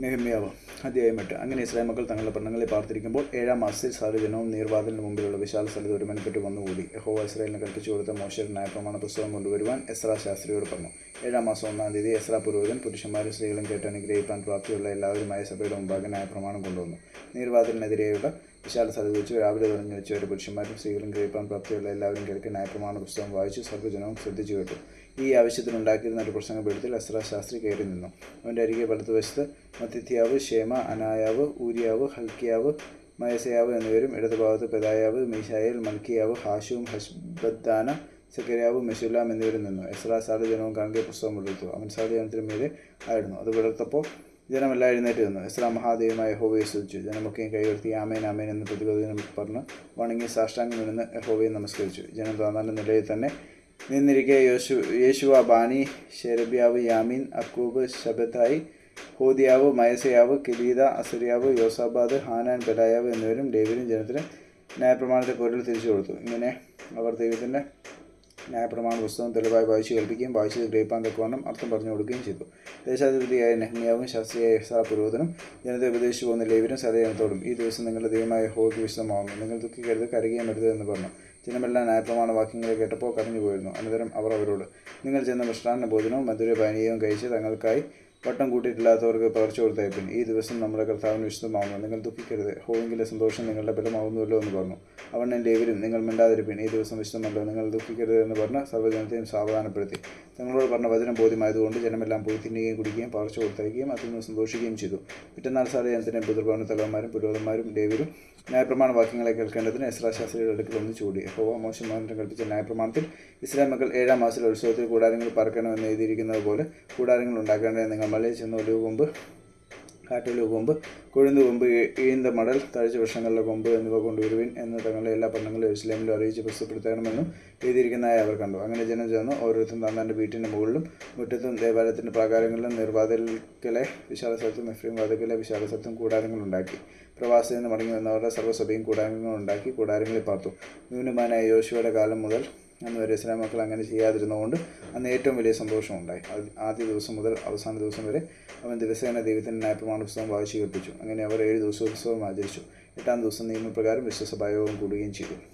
നെഹമ്യാവ് അധ്യായം എട്ട്. അങ്ങനെ ഇസ്രായേൽ മക്കൾ തങ്ങളുടെ പട്ടണങ്ങളെ പാർത്തിരിക്കുമ്പോൾ ഏഴാം മാസത്തിൽ സാധുജനവും നീർവാതിലിന് മുമ്പിലുള്ള വിശാല സ്ഥലത്ത് ഒരു മെനക്കെട്ട് വന്നുകൂടി. യഹോവ ഇസ്രായേലിന് കൽപ്പിച്ചു കൊടുത്ത മോശയുടെ പ്രമാണ പുസ്തകം കൊണ്ടുവരുവാൻ എസ്ര ശാസ്ത്രിയോട് പറഞ്ഞു. ഏഴാം മാസം ഒന്നാം തീയതി എസ്ര പുരോഹിതൻ പുരുഷന്മാരും സ്ത്രീകളും കേട്ട് അനുഗ്രഹിക്കാൻ പ്രാപ്തിയുള്ള എല്ലാവരുമായ സഭയുടെ മുമ്പാകെ ന്യായപ്രമാണം കൊണ്ടുവന്നു. നീർവാതിലിനെതിരെയുള്ള വിശാല സ്ഥലത്ത് വെച്ച് രാവിലെ തുടങ്ങി ഒരു പുരുഷന്മാരും സ്ത്രീകളും ഗ്രഹിപ്പാൻ പ്രാപ്തിയുള്ള എല്ലാവരും കേൾക്കി നയപ്രമാണ പുസ്തകം വായിച്ച് സർവജനവും ശ്രദ്ധിച്ചു കേട്ടു. ഈ ആവശ്യത്തിനുണ്ടാക്കിയിരുന്ന ഒരു പ്രസംഗപീഠത്തിൽ അസ്ര ശാസ്ത്രി കയറി നിന്നു. അവന്റെ അരികെ വലതുവശത്ത് മത്തിത്യാവ് ഷേമ അനായാവ് ഊരിയാവ് ഹൽക്കിയാവ് മയസയാവ് എന്നിവരും ഇടതുഭാഗത്ത് പെതായാവ് മീശായൽ മൽക്കിയാവ് ഹാഷും ഹഷ്ബദ്ദാന സെക്കരിയാവ് മെഷുലാം എന്നിവരും നിന്നു. എസ്ര സാധുജനവും കാണുകയെ പുസ്തകം വിടുത്തു അവൻ സാധുജനത്തിന് മീതെ ആയിരുന്നു. അത് വിടർത്തപ്പോൾ ജനമെല്ലാം എഴുന്നേറ്റ് നിന്നു. ഇസ്ലാം മഹാദേവമായ യഹോവയെ സ്തുതിച്ചു. ജനമൊക്കെയും കൈവർത്തി ആമേൻ ആമേൻ എന്ന് പ്രതിരോധനം പറഞ്ഞ് വണങ്ങി സാഷ്ടാംഗം നിന്ന് യഹോവയെ നമസ്കരിച്ചു. ജനം താന്നാന്റെ നിലയിൽ തന്നെ നിന്നിരിക്കെ യോശു യേശുവ ബാനി ഷെരബ്യാവ് യാമീൻ അക്കൂബ് ശബദായി ഹോദിയാവ് മയസയാവ് കിലീത അസരിയാവ് യോസാബാദ് ഹാനാൻ ബലായാവ് എന്നിവരും ഡേവിനും ജനത്തിന് ന്യായപ്രമാണത്തെ പൊരുൾ തിരിച്ചു കൊടുത്തു ഇങ്ങനെ അവർ ദൈവത്തിന്റെ ന്യായപ്രമാണ പുസ്തകം തെളിവായി വായിച്ചു കേൾപ്പിക്കുകയും വായിച്ചത് ഗ്രഹിപ്പാൻ തക്കവണ്ണം അർത്ഥം പറഞ്ഞു കൊടുക്കുകയും ചെയ്തു. ദേശാധിപതിയായ നെഹ്മിയാവും ശാസ്ത്രീയായ എസ്രാ പുരോഹിതനും ജനത്തെ ഉപദേശിച്ചു പോകുന്ന ലേവരും സദയനത്തോടും ഈ ദിവസം നിങ്ങളുടെ ദൈവമായ ഹോക്ക് വിശദമാകുന്നു നിങ്ങൾ ദുഃഖിക്കരുത് കരയുകയും അരുത് എന്ന് പറഞ്ഞു. ജനമെല്ലാം ന്യായപ്രമാണ വാക്യങ്ങളെ കേട്ടപ്പോൾ കരഞ്ഞു പോയിരുന്നു അനന്തരം അവർ അവരോട് നിങ്ങൾ ചെന്ന മിഷ്ടാന്ന ഭോജനവും മധുരപാനീയവും കഴിച്ച് തങ്ങൾക്കായി വട്ടം കൂട്ടിയിട്ടില്ലാത്തവർക്ക് പകർച്ച കൊടുത്തയപ്പിൻ ഈ ദിവസം നമ്മുടെ കർത്താവിന് വിശുദ്ധമാകുന്നു നിങ്ങൾ ദുഃഖിക്കരുത്. ഹോയെങ്കിലെ സന്തോഷം നിങ്ങളുടെ ബലമാകുന്നുവല്ലോ എന്ന് പറഞ്ഞു. അവൻ എന്റെ ഇവരും നിങ്ങൾ മിണ്ടാതിരിപ്പിൻ. ഈ ദിവസം വിശുദ്ധമല്ലോ. നിങ്ങൾ ദുഃഖിക്കരുത് എന്ന് പറഞ്ഞ് സർവജനത്തെയും സാവധാനപ്പെടുത്തി. തങ്ങളോട് പറഞ്ഞ വചനം ബോധ്യമായതുകൊണ്ട് ജനമെല്ലാം പോയി തിന്നുകയും കുടിക്കുകയും പകർച്ച കൊടുത്തയക്കുകയും അതിൽ നിന്ന് സന്തോഷിക്കുകയും ചെയ്തു. പിറ്റന്നാൾ സാറ് ജനത്തിന്റെ പിതൃഭവന തലവന്മാരും പുരോഹിതന്മാരും ദേവരും ന്യായപ്രമാണ വാക്യങ്ങളെ കേൾക്കേണ്ടതിന് എസ്രാ ശാസ്ത്രിയുടെ അടുക്കൽ ഒന്ന് ചൂടി. അപ്പോൾ മോശം മോഹനം കൽപ്പിച്ച ന്യായപ്രമാണത്തിൽ ഇസ്ലാം മക്കൾ ഏഴാം മാസത്തിലെ ഉത്സവത്തിൽ കൂടാരങ്ങൾ പറക്കണമെന്ന് എഴുതിയിരിക്കുന്നത് പോലെ കൂടാരങ്ങൾ ഉണ്ടാക്കേണ്ടത് നിങ്ങൾ മലയിൽ ചെന്ന ഒലിവ് കൊമ്പ് കാറ്റൊലിവ് കൊമ്പ് കൊഴുന്ത് കൊമ്പ് ഈന്ത മടൽ താഴ്ച വൃക്ഷങ്ങളുടെ കൊമ്പ് എന്നിവ കൊണ്ടുവരുവിൻ എന്ന് തങ്ങളുടെ എല്ലാ പട്ടണങ്ങളും ഇസ്ലാമിലും അറിയിച്ച് പ്രസിദ്ധപ്പെടുത്തണമെന്നും എഴുതിയിരിക്കുന്നതായി അവർ കണ്ടു. അങ്ങനെ ജനം ചേർന്ന് ഓരോരുത്തരും തന്നാന്റെ വീട്ടിന്റെ മുകളിലും മുറ്റത്തും ദേവാലയത്തിന്റെ പ്രാകാരങ്ങളിലും നിർവാതിൽക്കലെ വിശാല സ്ഥലത്തും എഫ്രീം വാതിക്കലെ വിശാല സ്ഥലത്തും കൂടാരങ്ങളുണ്ടാക്കി പ്രവാസത്തിൽ നിന്ന് മടങ്ങി വന്നവരുടെ സർവസഭയും കൂടാരങ്ങളുണ്ടാക്കി കൂടാരങ്ങളിൽ പാർത്തു. ന്യൂനമാനായ യോശുവയുടെ കാലം മുതൽ അന്ന് വരെ ഇസ്ലാം മക്കൾ അങ്ങനെ ചെയ്യാതിരുന്നതുകൊണ്ട് അന്ന് ഏറ്റവും വലിയ സന്തോഷമുണ്ടായി. ആദ്യ ദിവസം മുതൽ അവസാന ദിവസം വരെ അവൻ ദിവസേന ദൈവത്തിന്റെ ന്യായപ്രമാണ പുസ്തകം വായിച്ചു കേൾപ്പിച്ചു. അങ്ങനെ അവർ ഏഴ് ദിവസോത്സവം ആചരിച്ചു. എട്ടാം ദിവസം നിയമപ്രകാരം വിശ്വസഭായോഗം കൂടുകയും ചെയ്തു.